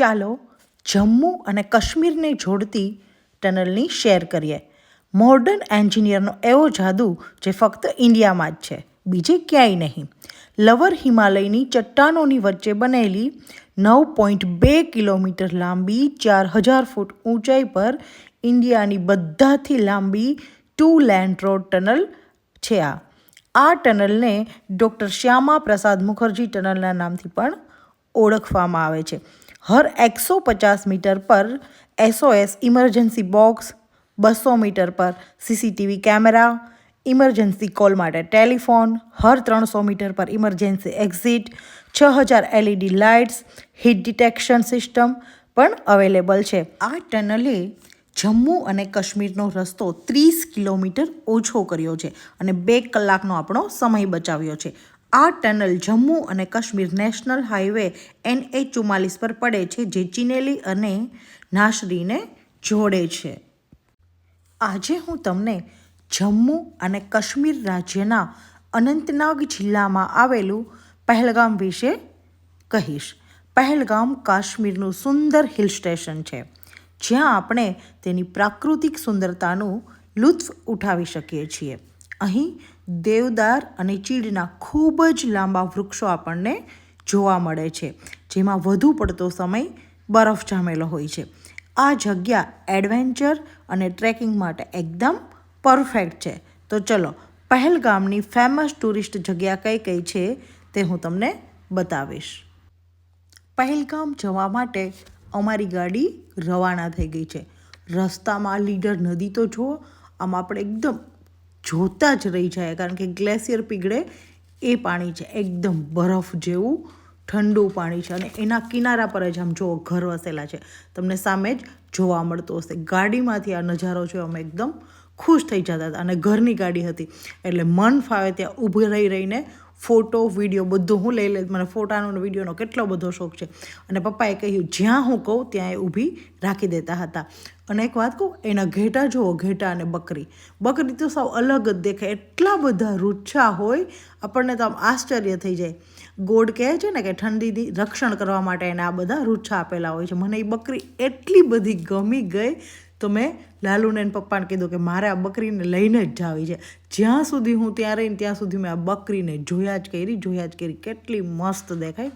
ચાલો જમ્મુ અને કાશ્મીરને જોડતી ટનલની શેર કરીએ. મોડર્ન એન્જિનિયરનો એવો જાદુ જે ફક્ત ઇન્ડિયામાં જ છે, બીજે ક્યાંય નહીં. લવર હિમાલયની ચટ્ટાનોની વચ્ચે બનેલી નવ પોઈન્ટ બે કિલોમીટર લાંબી ચાર હજાર ફૂટ ઊંચાઈ પર ઇન્ડિયાની બધાથી લાંબી ટુ લેન્ડ રોડ ટનલ છે આ. આ ટનલને ડૉક્ટર શ્યામા પ્રસાદ મુખર્જી ટનલના નામથી પણ ઓળખવામાં આવે છે. હર એકસો પચાસ મીટર પર એસઓએસ ઇમરજન્સી બોક્સ, બસો મીટર પર સીસીટીવી કેમેરા, ઇમરજન્સી કોલ માટે ટેલિફોન, હર ત્રણસો મીટર પર ઇમરજન્સી એક્ઝિટ, છ હજાર LED lights, heat detection system પણ અવેલેબલ છે. આ ટનલે જમ્મુ અને કાશ્મીરનો રસ્તો ત્રીસ કિલોમીટર ઓછો કર્યો છે અને બે કલાકનો આપણો સમય બચાવ્યો છે. આ ટનલ જમ્મુ અને Kashmir national highway N A ચુમ્માલીસ પર પડે છે, જે ચિનેલી અને નાશરીને જોડે છે. આજે હું તમને જમ્મુ અને કાશ્મીર રાજ્યના અનંતનાગ જિલ્લામાં આવેલું પહેલગામ વિશે કહીશ. પહેલગામ કાશ્મીરનું સુંદર હિલ સ્ટેશન છે, જ્યાં આપણે તેની પ્રાકૃતિક સુંદરતાનું લુત્ફ ઉઠાવી શકીએ છીએ. અહીં દેવદાર અને ચીડના ખૂબ જ લાંબા વૃક્ષો આપણને જોવા મળે છે, જેમાં વધુ પડતો સમય બરફ જામેલો હોય છે. આ જગ્યા એડવેન્ચર અને ટ્રેકિંગ માટે એકદમ પરફેક્ટ છે. તો ચલો, પહેલગામની ફેમસ ટુરિસ્ટ જગ્યા કઈ કઈ છે તે હું તમને બતાવીશ. પહેલગામ જવા માટે અમારી ગાડી રવાના થઈ ગઈ છે. રસ્તામાં લીડર નદી તો જુઓ, આમ આપણે એકદમ જોતા જ રહી જાય, કારણ કે ગ્લેશિયર પીગળે એ પાણી છે, એકદમ બરફ જેવું ઠંડુ પાણી છે અને એના કિનારા પર જ આમ જુઓ ઘર વસેલા છે. તમને સામે જ જોવા મળતું હશે. ગાડીમાંથી આ નજારો જોયો અમે એકદમ ખુશ થઈ જતા હતા અને ઘરની ગાડી હતી. એટલે મન ફાવે ત્યાં ઊભી રહી રહીને ફોટો, વીડિયો બધું હું લઈ લે મને ફોટાનો વિડીયોનો કેટલો બધો શોખ છે. અને પપ્પાએ કહ્યું, જ્યાં હું કહું, ત્યાં એ ઊભી રાખી દેતા હતા. અને એક વાત કહું, એના ઘેટા જુઓ, ઘેટા અને બકરી. બકરી તો સાવ અલગ જ દેખાય. એટલા બધા રૂચ્છા હોય, આપણને તો આમ આશ્ચર્ય થઈ જાય. ગોડ કહે છે ને કે ઠંડીથી રક્ષણ કરવા માટે એને આ બધા રૂચ્છા આપેલા હોય છે. મને એ બકરી એટલી બધી ગમી ગઈ તો મેં લાલુને એને પપ્પાને કીધું કે મારે આ બકરીને લઈને જ જાવી છે. જ્યાં સુધી હું ત્યાં રહીને ત્યાં સુધી મેં આ બકરીને જોયા જ કરી, જોયા જ કરી. કેટલી મસ્ત દેખાય.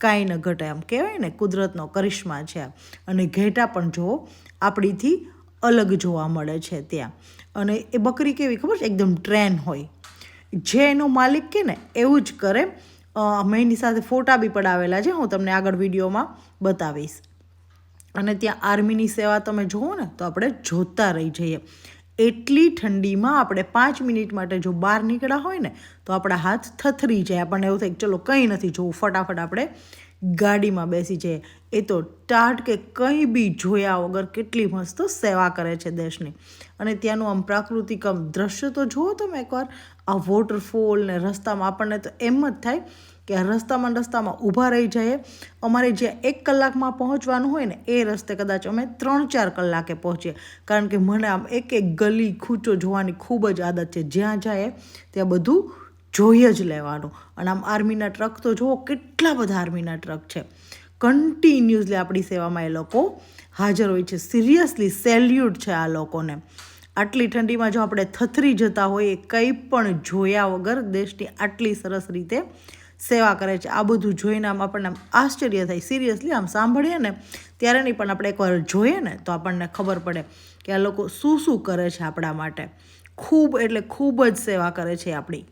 કાંઈ ન ઘટે એમ કહેવાય ને, કુદરતનો કરિશ્મા છે અને ઘેટા પણ જુઓ, આપણીથી અલગ જોવા મળે છે ત્યાં. અને એ બકરી કેવી ખબર છે? એકદમ ટ્રેન હોય. જે એનો માલિક કે ને, એવું જ કરે. મેં એની સાથે ફોટા બી પડાવેલા છે. હું તમને આગળ વિડીયોમાં બતાવીશ. અને ત્યાં આર્મીની સેવા તમે જુઓ ને, તો આપણે જોતા રહી જઈએ. એટલી ઠંડીમાં આપણે પાંચ મિનિટ માટે જો બહાર નીકળ્યા હોય ને, તો આપણા હાથ થથરી જાય. આપણને એવું થાય ચલો કંઈ નથી જોવું ફટાફટ આપણે ગાડીમાં બેસી જઈએ. એ તો ટાટ કે કંઈ બી જોયા વગર કેટલી મસ્ત સેવા કરે છે દેશની. અને ત્યાંનું આમ પ્રાકૃતિક આમ દ્રશ્ય તો જુઓ તમે એકવાર આ વોટરફોલ ને રસ્તામાં આપણને તો એમ જ થાય કે રસ્તામાં રસ્તામાં ઊભા રહી જઈએ. અમારે જ્યાં એક કલાકમાં પહોંચવાનું હોય ને, એ રસ્તે કદાચ અમે ત્રણ ચાર કલાકે પહોંચીએ. કારણ કે મને આમ એક એક ગલી ખૂંચો જોવાની ખૂબ જ આદત છે. જ્યાં જાય ત્યાં બધું જોઈ જ લેવાનું. અને આમ આર્મીના ટ્રક તો જુઓ, કેટલા બધા આર્મીના ટ્રક છે. કન્ટિન્યુઅસલી આપણી સેવામાં એ લોકો હાજર હોય છે. સિરિયસલી સેલ્યુટ છે આ લોકોને. આટલી ઠંડીમાં જો આપણે થથરી જતા હોઈએ, કંઈ પણ જોયા વગર દેશની આટલી સરસ રીતે સેવા કરે છે. આ બધું જોઈને આમ આપણને આમ આશ્ચર્ય થાય. સિરિયસલી આમ સાંભળીએ ને, ત્યારે નહીં, પણ આપણે એકવાર જોઈએ ને, તો આપણને ખબર પડે કે આ લોકો શું શું કરે છે આપણા માટે. ખૂબ એટલે ખૂબ જ સેવા કરે છે આપણી.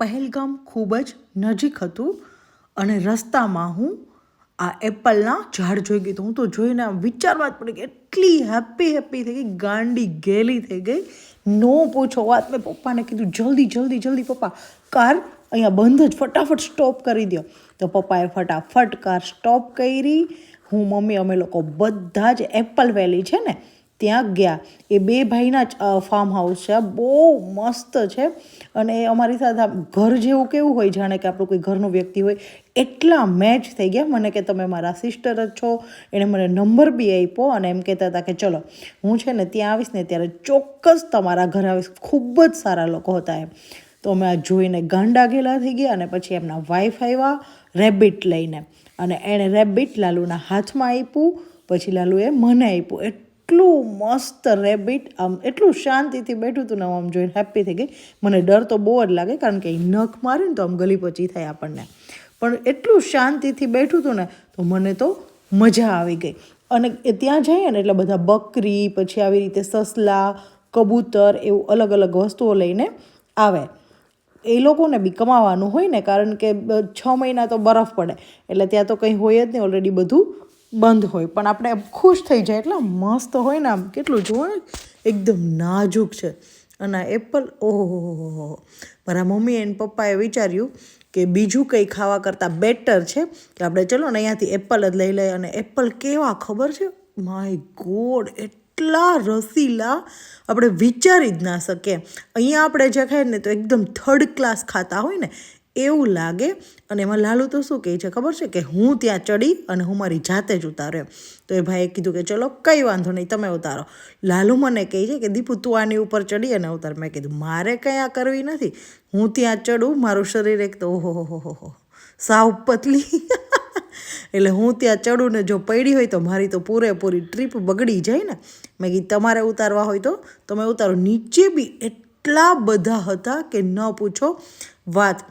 પહેલગામ ખૂબ જ નજીક હતું અને રસ્તામાં હું આ એપલના ઝાડ જોઈ ગયું તો હું તો જોઈને આમ વિચારવા જ પડી કે એટલી હેપી હેપી થઈ ગઈ, ગાંડી ગેલી થઈ ગઈ. નો પૂછો વાત મેં પપ્પાને કીધું, જલ્દી જલ્દી જલ્દી પપ્પા, કાર અહીંયા બંધ જ, ફટાફટ સ્ટોપ કરી દો તો પપ્પાએ ફટાફટ કાર સ્ટોપ કરી. હું, મમ્મી, અમે લોકો બધા જ એપલ વેલી છે ને ત્યાં ગયા. એ બે ભાઈના જ ફાર્મ હાઉસ છે. બહુ મસ્ત છે. અને અમારી સાથે ઘર જેવું કેવું હોય, જાણે કે આપણું કોઈ ઘરનું વ્યક્તિ હોય, એટલા મેચ થઈ ગયા. મને કે તમે મારા સિસ્ટર જ છો. એણે મને નંબર બી આપ્યો અને એમ કહેતા હતા કે, ચલો, હું છે ને ત્યાં આવીશ ને ત્યારે ચોક્કસ તમારા ઘરે આવીશ. ખૂબ જ સારા લોકો હતા એમ. તો અમે આ જોઈને ગાંડા ગેલા થઈ ગયા અને પછી એમના વાઈફ આવ્યા રેબિટ લઈને. અને એણે રેબિટ લાલુના હાથમાં આપ્યું. પછી લાલુએ મને આપ્યું. એટલું મસ્ત રેબિટ આમ એટલું શાંતિથી બેઠું હતું ને આમ જોઈને હેપી થઈ ગઈ. મને ડર તો બહુ જ લાગે કારણ કે એ નખ મારે ને તો આમ ગલી પચી થાય આપણને. પણ એટલું શાંતિથી બેઠું હતું ને તો મને તો મજા આવી ગઈ. અને એ ત્યાં જઈએ ને એટલે બધા બકરી, પછી આવી રીતે સસલા, કબૂતર એવું અલગ અલગ વસ્તુઓ લઈને આવે. એ લોકોને બી કમાવાનું હોય ને કારણ કે છ મહિના તો બરફ પડે. એટલે ત્યાં તો કંઈ હોય જ નહીં ઓલરેડી બધું બંધ હોય. પણ આપણે ખુશ થઈ જાય એટલા મસ્ત હોય ને આમ કેટલું જુઓ ને, એકદમ નાજુક છે. અને એપલ ઓહો મારા મમ્મી એન્ડ પપ્પાએ વિચાર્યું કે બીજું કંઈ ખાવા કરતાં બેટર છે કે આપણે ચલો ને અહીંયાથી એપલ જ લઈ લઈએ. અને એપલ કેવા ખબર છે? માય ગોડ, એટલા રસીલા. આપણે વિચારી જ ના શકીએ. અહીંયા આપણે જે ખાઈએ ને તો એકદમ થર્ડ ક્લાસ ખાતા હોય ને એવું લાગે અને એમાં લાલુ તો શું કહે છે ખબર છે કે હું ત્યાં ચડી અને હું મારી જાતે જ ઉતાર્યો તો એ ભાઈએ કીધું કે ચલો કંઈ વાંધો નહીં, તમે ઉતારો. લાલુ મને કહે છે કે દીપુ તું આની ઉપર ચડી અને ઉતાર. મેં કીધું, મારે કંઈ આ કરવી નથી. હું ત્યાં ચડું, મારું શરીર એક તો ઓહો હો હો હો સાવ પતલી. એટલે હું ત્યાં ચડું ને જો પડી હોય તો મારી તો પૂરેપૂરી ટ્રીપ બગડી જાય ને. મેં કીધું, તમારે ઉતારવા હોય તો તમે ઉતારો. નીચે બી એટલા બધા હતા કે ન પૂછો વાત.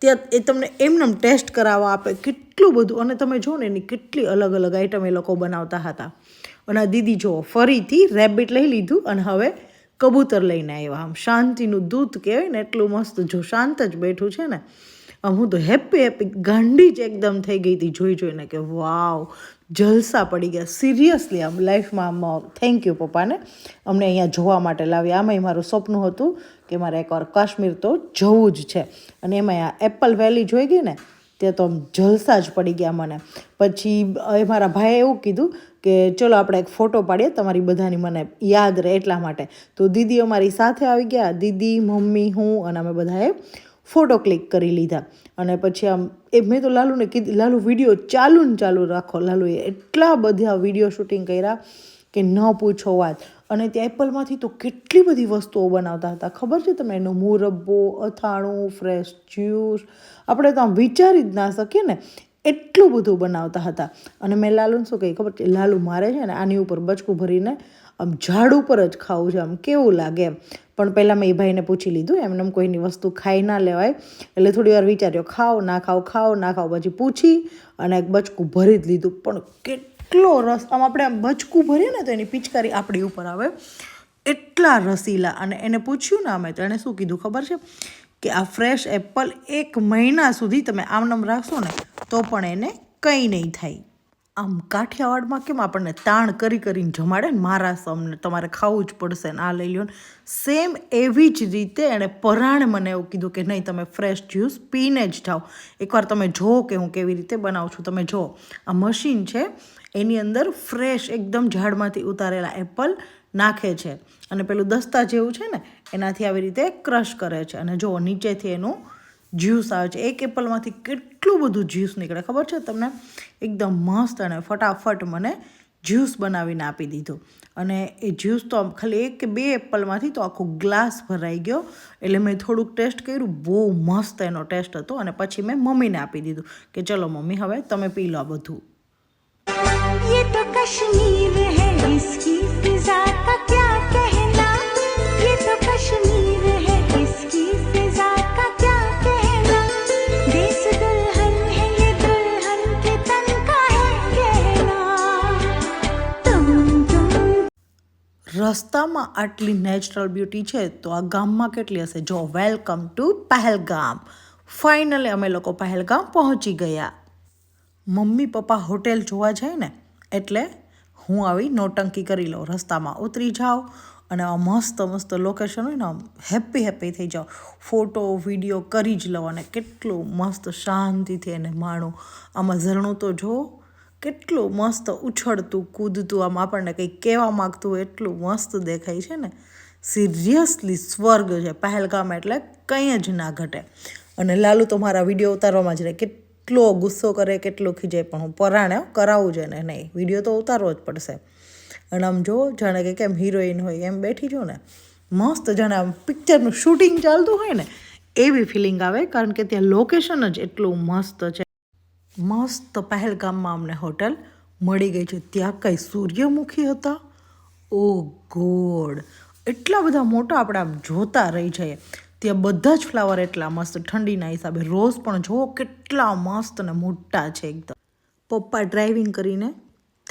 ત્યાં એ તમને એમનેમ ટેસ્ટ કરાવવા આપે કેટલું બધું. અને તમે જુઓ ને, એની કેટલી અલગ અલગ આઈટમ એ લોકો બનાવતા હતા. અને દીદી જુઓ, ફરીથી રેબિટ લઈ લીધું અને હવે કબૂતર લઈને આવ્યા. આમ શાંતિનું દૂત કહેવાય ને, એટલું મસ્ત. જો શાંત જ બેઠું છે ને, આમ હું તો હેપી હેપી ગાંડી જ એકદમ થઈ ગઈ હતી જોઈ જોઈને કે, વાવ, જલસા પડી ગયા. સિરિયસલી આમ લાઈફમાં આમ થેન્ક યુ પપ્પાને. અમને અહીંયા જોવા માટે લાવ્યા. આમાંય મારું સપનું હતું કે મારે એકવાર કાશ્મીર તો જવું જ છે. અને એમાં આ એપલ વેલી જોઈ ગઈ ને, તે તો જલસા જ પડી ગયા મને. પછી એ મારા ભાઈએ એવું કીધું કે ચલો આપણે એક ફોટો પાડીએ, તમારી બધાની મને યાદ રહે એટલા માટે. તો દીદી અમારી સાથે આવી ગયા. દીદી, મમ્મી, હું અને અમે બધાએ ફોટો ક્લિક કરી લીધા. અને પછી આમ એ મેં તો લાલુને કીધું, લાલુ વીડિયો ચાલુ ને ચાલુ રાખો. લાલુએ એટલા બધા વીડિયો શૂટિંગ કર્યા. કે ન પૂછો વાત. અને તે એપલમાંથી તો કેટલી બધી વસ્તુઓ બનાવતા હતા. ખબર છે તમે એનો મુરબ્બો, અથાણું ફ્રેશ જ્યુસ આપણે તો આમ વિચારી જ ના શકીએ ને. એટલું બધું બનાવતા હતા. અને મેં લાલુને શું કહી ખબર છે? લાલુ મારે છે ને આની ઉપર બચકું ભરીને આમ ઝાડ ઉપર જ ખાવું છે. આમ કેવું લાગે એમ. પણ પહેલાં મેં એ ભાઈને પૂછી લીધું. એમને એમ કોઈની વસ્તુ ખાઈ ના લેવાય. એટલે થોડી વાર વિચાર્યો, ખાઓ, ના ખાઓ ખાઓ, ના ખાઓ. પછી પૂછી અને એક બચકું ભરી જ લીધું. પણ કેટલો રસ, આમ આપણે બચકું ભરીએ ને તો એની પિચકારી આપણી ઉપર આવે. એટલા રસીલા. અને એને પૂછ્યું ને અમે તો એણે શું કીધું ખબર છે? કે આ ફ્રેશ એપલ એક મહિના સુધી તમે આમનામ રાખશો ને તો પણ એને કંઈ નહીં થાય. આમ કાઠિયાવાડમાં કેમ આપણને તાણ કરી કરીને જમાડે ને, મારા સમને તમારે ખાવું જ પડશે ને, આ લઈ લો સેમ એવી જ રીતે એણે પરાણે મને એવું કીધું કે નહીં, તમે ફ્રેશ જ્યુસ પીને જ જાઓ. એકવાર તમે જુઓ કે હું કેવી રીતે બનાવું છું. તમે જુઓ, આ મશીન છે એની અંદર ફ્રેશ એકદમ ઝાડમાંથી ઉતારેલા એપલ નાખે છે. અને પેલું દસ્તા જેવું છે ને, એનાથી આવી રીતે ક્રશ કરે છે. અને જુઓ, નીચેથી એનું જ્યુસ આવે છે. એક એપલમાંથી કેટલું બધું જ્યુસ નીકળે, ખબર છે તમને? એકદમ મસ્ત અને ફટાફટ મને જ્યુસ બનાવીને આપી દીધું. અને એ જ્યુસ તો ખાલી એક કે બે એપલમાંથી તો આખો ગ્લાસ ભરાઈ ગયો. એટલે મેં થોડુંક ટેસ્ટ કર્યું, બહુ મસ્ત એનો ટેસ્ટ હતો. અને પછી મેં મમ્મીને આપી દીધું કે, ચલો મમ્મી, હવે તમે પી લો બધું. ये तो कश्मीर है इसकी फिजा का क्या कहना ये तो कश्मीर है इसकी फिजा का क्या कहना देश दुल्हन है ये दुल्हन के तन का है कहना तुम तुम રસ્તામાં આટલી નેચરલ બ્યુટી છે તો આ ગામમાં કેટલી હશે જો વેલકમ ટુ પહેલગામ ફાઇનલી અમે લોકો પહેલગામ પહોંચી ગયા મમ્મી પપ્પા હોટેલ જોવા જાય ને, એટલે હું આવી નોટંકી કરી લઉં, રસ્તામાં ઉતરી જાઉં અને આ મસ્ત મસ્ત લોકેશન હોય ને, આમ હેપી હેપી થઈ જાઓ ફોટો વીડિયો કરી જ લઉં અને કેટલું મસ્ત શાંતિથી એને માણું. આમાં ઝરણું તો જો, કેટલું મસ્ત ઉછળતું, કૂદતું, આમ આપણને કંઈક કહેવા માગતું એટલું મસ્ત દેખાય છે ને. સિરિયસલી સ્વર્ગ છે, પહેલગામ એટલે કંઈ જ ના ઘટે. અને લાલુ તો મારા વીડિયો ઉતારવામાં જ રહે. કેટલો ગુસ્સો કરે, કેટલો ખીજાય પણ હું પરાણે કરાવું છે ને નહીં. વીડિયો તો ઉતારવો જ પડશે. અને આમ જો, જાણે કે કેમ હિરોઈન હોય, એમ બેઠી જો ને, મસ્ત જાણે આમ પિક્ચરનું શૂટિંગ ચાલતું હોય ને, એવી ફિલિંગ આવે, કારણ કે ત્યાં લોકેશન જ એટલું મસ્ત છે. મસ્ત પહેલગામમાં અમને હોટલ મળી ગઈ છે. ત્યાં કંઈ સૂર્યમુખી હતા? Oh God! એટલા બધા મોટા આપણે આમ જોતા રહી જઈએ. ત્યાં બધા જ ફ્લાવર એટલા મસ્ત, ઠંડીના હિસાબે. રોઝ પણ જુઓ કેટલા મસ્ત અને મોટા છે એકદમ. પપ્પા ડ્રાઇવિંગ કરીને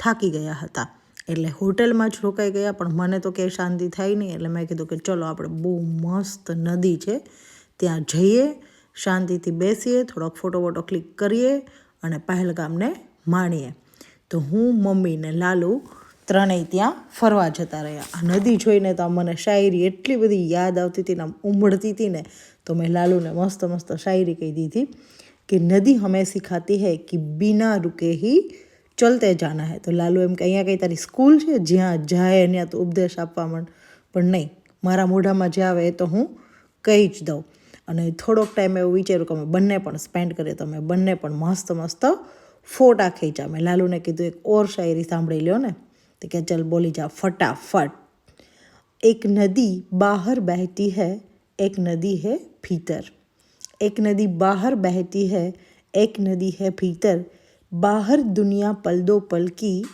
થાકી ગયા હતા. એટલે હોટેલમાં જ રોકાઈ ગયા, પણ મને તો ક્યાંય શાંતિ થાય નહીં. એટલે મેં કીધું કે ચલો આપણે બહુ મસ્ત નદી છે, ત્યાં જઈએ, શાંતિથી બેસીએ, થોડોક ફોટો વોટો ક્લિક કરીએ અને પહેલગામને માણીએ. તો હું મમ્મીને લાલુ ત્રણેય ત્યાં ફરવા જતા રહ્યા. આ નદી જોઈને તો મને શાયરી એટલી બધી યાદ આવતી હતી ને આમ ઉમળતી હતી ને, તો મેં લાલુને મસ્ત મસ્ત શાયરી કહી દીધી કે નદી હમે શીખાતી હૈ કે બિના રૂકે હી ચલતે જાના હે. તો લાલુ એમ કે, અહીંયા કંઈ તારી સ્કૂલ છે? જ્યાં જાય અહીંયા તો ઉપદેશ આપવા માંડ. પણ નહીં, મારા મોઢામાં જે આવે એ તો હું કહી જ દઉં. અને થોડોક ટાઈમ એવું વિચાર્યું કે અમે બંને પણ સ્પેન્ડ કરીએ તો અમે બંને પણ મસ્ત મસ્ત ફોટા ખેંચ્યા. મેં લાલુને કીધું, એક ઓર શાયરી સાંભળી લ્યો ને. તો કે ચલ બોલી જાઓ, ફટાફટ. એક નદી બહાર બહેતી હૈ, એક નદી હૈ ભીતર. એક નદી બહાર બહેતી હૈ, એક નદી હૈ ભીતર. બહાર દુનિયા પલદો પલકી,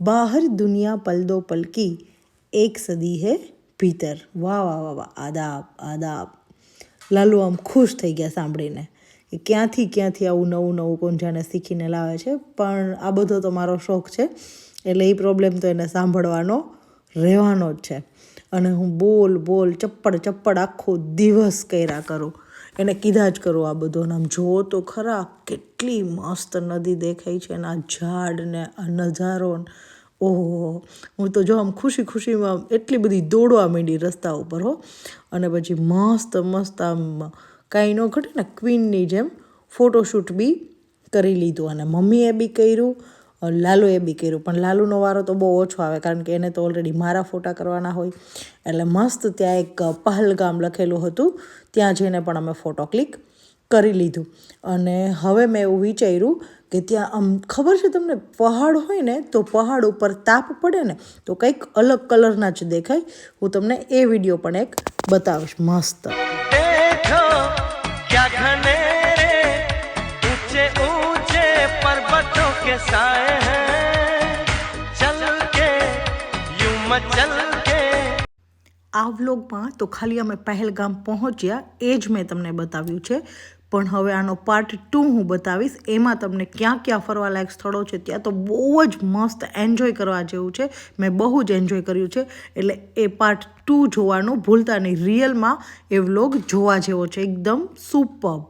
બહાર દુનિયા પલદો પલકી, એક સદી હે ભીતર. વાહ વાહ વાહ વાહ, આદાબ આદાબ. લાલુ આમ ખુશ થઈ ગયા સાંભળીને કે ક્યાંથી ક્યાંથી આવું નવું નવું કોણ જાણે શીખીને લાવે છે. પણ આ બધો તો મારો શોખ છે. એટલે એ પ્રોબ્લેમ તો એને સાંભળવાનો રહેવાનો જ છે. અને હું બોલ બોલ, ચપ્પડ ચપ્પડ આખો દિવસ કર્યા કરું. એને કીધા જ કરું આ બધું આમ જુઓ તો ખરા કેટલી મસ્ત નદી દેખાય છે એના ઝાડ ને આ નજારો ઓહો, હું તો જો આમ ખુશી ખુશીમાં એટલી બધી દોડવા માંડી રસ્તા ઉપર હો. અને પછી મસ્ત મસ્ત આમ કાંઈ ન ઘટે ને ક્વીનની જેમ ફોટોશૂટ બી કરી લીધું અને મમ્મીએ બી કર્યું. લાલુએ બી કર્યું. પણ લાલુનો વારો તો બહુ ઓછો આવે, કારણ કે એને તો ઓલરેડી મારા ફોટા કરવાના હોય. એટલે મસ્ત ત્યાં એક પહલગામ લખેલું હતું. ત્યાં જઈને પણ અમે ફોટો ક્લિક કરી લીધું. અને હવે મેં એવું વિચાર્યું કે ત્યાં આમ ખબર છે તમને, પહાડ હોય ને, તો પહાડ ઉપર તાપ પડે ને, તો કંઈક અલગ કલરના જ દેખાય. હું તમને એ વીડિયો પણ એક બતાવીશ. મસ્ત. के साए हैं चल के यूं मचल के આ વ્લોગમાં તો ખાલી અમે પહેલગામ પહોંચ્યા એ જ મેં તમને બતાવ્યું છે પણ હવે આનો પાર્ટ ટુ હું બતાવીશ એમાં તમને ક્યાં ક્યાં ફરવાલાયક સ્થળો છે ત્યાં તો બહુ જ મસ્ત એન્જોય કરવા જેવું છે મેં બહુ જ એન્જોય કર્યું છે એટલે એ પાર્ટ ટુ જોવાનું ભૂલતા નહીં રિયલમાં એ વ્લોગ જોવા જેવો છે એકદમ સુપર્બ